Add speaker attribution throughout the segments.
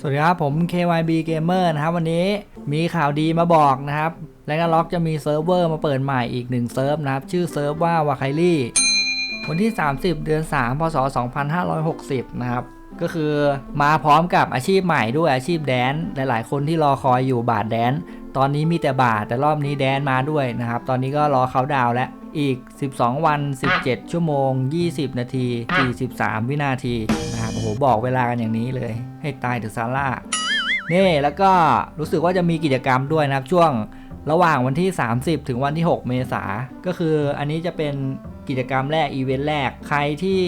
Speaker 1: สวัสดีครับ ผม KYB Gamer นะครับ วันนี้มีข่าวดีมาบอกนะครับ และก็ล็อกจะมีเซิร์ฟเวอร์มาเปิดใหม่อีกหนึ่งเซิร์ฟนะครับ ชื่อเซิร์ฟว่าวาไคลี่วันที่ 30 เดือน 3 พศ 2560 นะครับ ก็คือมาพร้อมกับอาชีพใหม่ด้วยอาชีพแดนซ์หลาย ๆ คนที่รอคอยอยู่บาทแดน ตอนนี้มีแต่บาทแต่รอบนี้แดนมาด้วยนะครับ ตอนนี้ก็รอเขาดาวแล้ว อีก 12 วัน 17 ชั่วโมง 20 นาที 43 วินาทีนะครับ โอ้โห บอกเวลากันอย่างนี้เลย ให้ตายถึงซาร่า นี่แล้วก็รู้สึกว่าจะมีกิจกรรมด้วยนะครับ ช่วงระหว่างวันที่ 30 ถึงวันที่ 6 เมษา ก็คืออันนี้จะเป็นกิจกรรมแรก อีเวนต์แรก ใครที่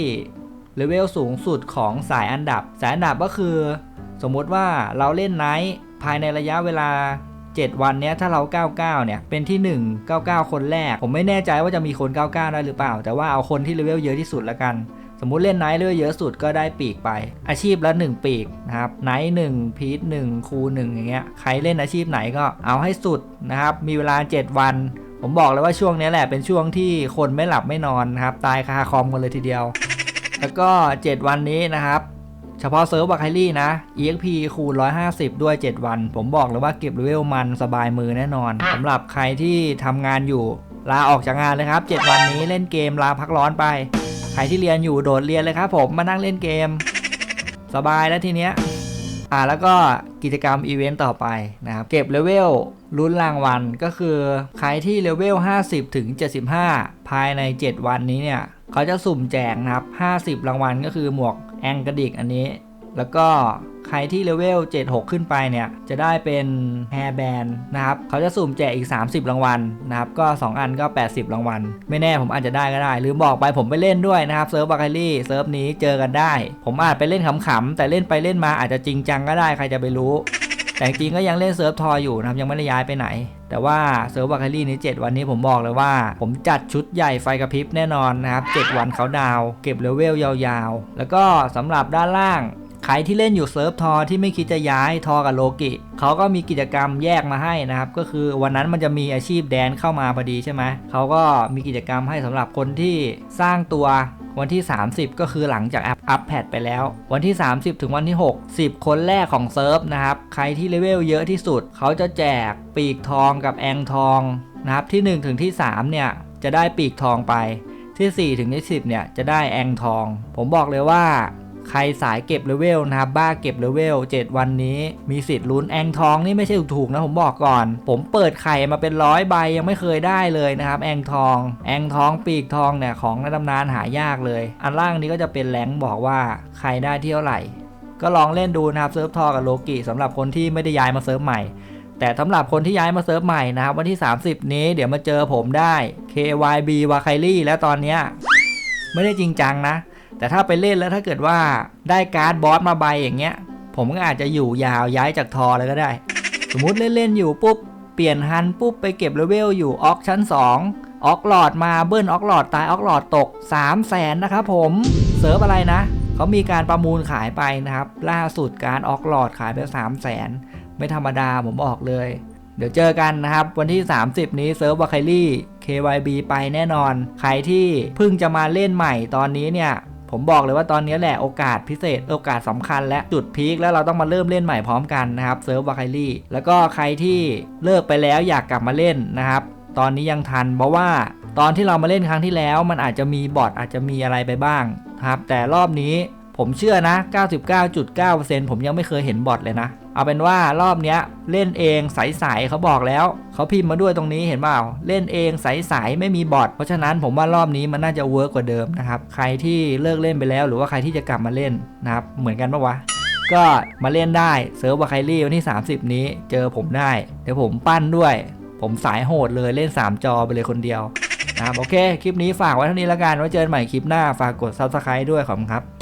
Speaker 1: เลเวลสูงสุดของสายอันดับ สายอันดับก็คือ สมมติว่าเราเล่นไนท์ภายในระยะเวลา 7 วันเนี้ยถ้าเรา 99 เนี่ยเป็นที่ 1 99 คนแรก ผมไม่แน่ใจว่าจะมีคน 99 ได้หรือเปล่า แต่ว่าเอาคนที่เลเวลเยอะที่สุดละกัน สมมุติเล่นไนท์เลเวลเยอะสุดก็ได้ปีกไป อาชีพละ 1 ปีกนะครับไนท์หนึ่งพีทหนึ่งคูหนึ่งอย่างเงี้ยใครเล่นอาชีพไหนก็เอาให้สุดนะครับมีเวลา 7 วันผมบอกเลยว่าช่วงนี้แหละเป็นช่วงที่คนไม่หลับไม่นอนนะครับ ตายคาคอมกันเลยทีเดียว แล้วก็ 7 วันนี้นะครับ เฉพาะเซิร์ฟบัคไคลี่นะ EXP คูณ 150 ด้วย 7 วัน ผมบอกเลยว่าเก็บเลเวลมันสบายมือแน่นอนสำหรับใครที่ทำงานอยู่ ลาออกจากงานเลยครับ 7 วันนี้เล่นเกมลาพักร้อนไป ใครที่เรียนอยู่โดดเรียนเลยครับผมมานั่งเล่นเกม สบายแล้วทีเนี้ยอ่าแล้วก็กิจกรรมอีเวนต์ต่อไปนะครับ เก็บเลเวลลุ้นรางวัลก็คือ ใครที่เลเวล 50 ถึง 75 ภายใน 7 วันนี้เนี่ย เขาจะสุ่มแจกนะครับ 50 รางวัลก็คือหมวก แองกระดิกอันนี้ แล้วก็ใครที่เลเวล 76 ขึ้นไปเนี่ย จะได้เป็นแฮร์แบนนะครับ เขาจะสุ่มแจกอีก 30 รางวัลนะครับ ก็ 2 อันก็ 80 รางวัล ไม่แน่ผมอาจจะได้ก็ได้ หรือบอกไปผมไปเล่นด้วยนะครับ เซิร์ฟบาคารี่เซิร์ฟนี้เจอกันได้ ผมอาจไปเล่นขำๆ แต่เล่นไปเล่นมาอาจจะจริงจังก็ได้ ใครจะไปรู้ แต่จริงก็ยังเล่นเซิร์ฟทอยอยู่นะครับ ยังไม่ได้ย้ายไปไหน แต่ว่าเซิร์ฟบัคารี่นี้ 7 วันนี้ผมบอกเลยว่า ผมจัดชุดใหญ่ไฟกระพริบแน่นอนนะครับ 7 วันเขาดาว เก็บเลเวลยาวๆ แล้วก็สำหรับด้านล่าง ใครที่เล่นอยู่เซิร์ฟทอที่ไม่คิดจะย้ายทอกับโลกิเขาก็มีกิจกรรมแยกมาให้นะครับ ก็คือวันนั้นมันจะมีอาชีพแดนเข้ามาพอดีใช่ไหมเขาก็มีกิจกรรมให้สำหรับคนที่สร้างตัววันที่ 30 ก็คือหลังจากอัพอัพแพดไปแล้ว วันที่ 30 ถึงวันที่ 6 10 คนแรกของเซิร์ฟนะครับ ใครที่เลเวลเยอะที่สุด เขาจะแจกปีกทองกับแองทองนะครับ ที่ 1 ถึงที่ 3 เนี่ย จะได้ปีกทองไปที่ 4 ถึงที่ 10 เนี่ย จะได้แองทอง ผมบอกเลยว่า ใครสายเก็บเลเวลนะครับบ้าเก็บเลเวล7 วันนี้มีสิทธิ์ลุ้นแองทองนี่ไม่ใช่ถูกๆนะผมบอกก่อน ผมเปิดไข่มาเป็นร้อยใบยังไม่เคยได้เลยนะครับแองทอง แองทองปีกทองเนี่ยของในตำนานหายากเลย อันล่างนี้ก็จะเป็นแหลงบอกว่าใครได้เที่ยวไหร่ ก็ลองเล่นดูนะครับเซิร์ฟทอกับโลกิสำหรับคนที่ไม่ได้ย้ายมาเซิร์ฟใหม่แต่สำหรับคนที่ย้ายมาเซิร์ฟใหม่นะครับ วันที่ 30 นี้เดี๋ยวมาเจอผมได้ KYB วาไคลี่แล้วตอนเนี้ยไม่ได้จริงจังนะ แต่ถ้าไปเล่นแล้วถ้าเกิดว่าได้การ์ดบอสมาใบอย่างเงี้ย ผมก็อาจจะอยู่ยาวย้ายจากทอเลยก็ได้ สมมุติเล่นๆอยู่ปุ๊บเปลี่ยนฮันปุ๊บไปเก็บเลเวลอยู่ออกชั้น 2 ออกหลอดมาเบิ้ลออกหลอดตายออกหลอดตก 3 0 0แสนนะครับผมเซิร์ฟอะไรนะเขามีการประมูลขายไปนะครับ ล่าสุดการออกหลอดขายไป 3 0 0แสนไม่ธรรมดาผมบอกเลย เดี๋ยวเจอกันนะครับ วันที่ 30 นี้เซิร์ฟวาไคลี่ KYB ไปแน่นอน ใครที่เพิ่งจะมาเล่นใหม่ตอนนี้เนี่ย ผมบอกเลยว่าตอนนี้แหละโอกาสพิเศษโอกาสสำคัญและจุดพีคแล้วเราต้องมาเริ่มเล่นใหม่พร้อมกันนะครับเซิร์ฟวาไคลี่แล้วก็ใครที่เลิกไปแล้วอยากกลับมาเล่นนะครับตอนนี้ยังทันเพราะว่าตอนที่เรามาเล่นครั้งที่แล้ว มันอาจจะมีบอทอาจจะมีอะไรไปบ้างนะครับแต่รอบนี้ผมเชื่อนะ 99.9%ผมยังไม่เคยเห็นบอทเลยนะ เอาเป็นว่ารอบเนี้ยเล่นเองใสๆเขาบอกแล้ว เขาพิมพ์มาด้วยตรงนี้เห็นเปล่าเล่นเองใสๆไม่มีบอทเพราะฉะนั้นผมว่ารอบนี้มันน่าจะเวิร์กกว่าเดิมนะครับใครที่เลิกเล่นไปแล้ว หรือว่าใครที่จะกลับมาเล่นนะครับเหมือนกันปะวะก็มาเล่นได้เซิร์ฟวาไคลี่วันที่ 30 นี้เจอผมได้ เดี๋ยวผมปั้นด้วย ผมสายโหดเลยเล่น 3 จอไปเลยคนเดียวนะครับโอเค คลิปนี้ฝากไว้เท่านี้แล้วกันไว้เจอกันใหม่คลิปหน้าฝากกด subscribe ด้วยขอบคุณครับ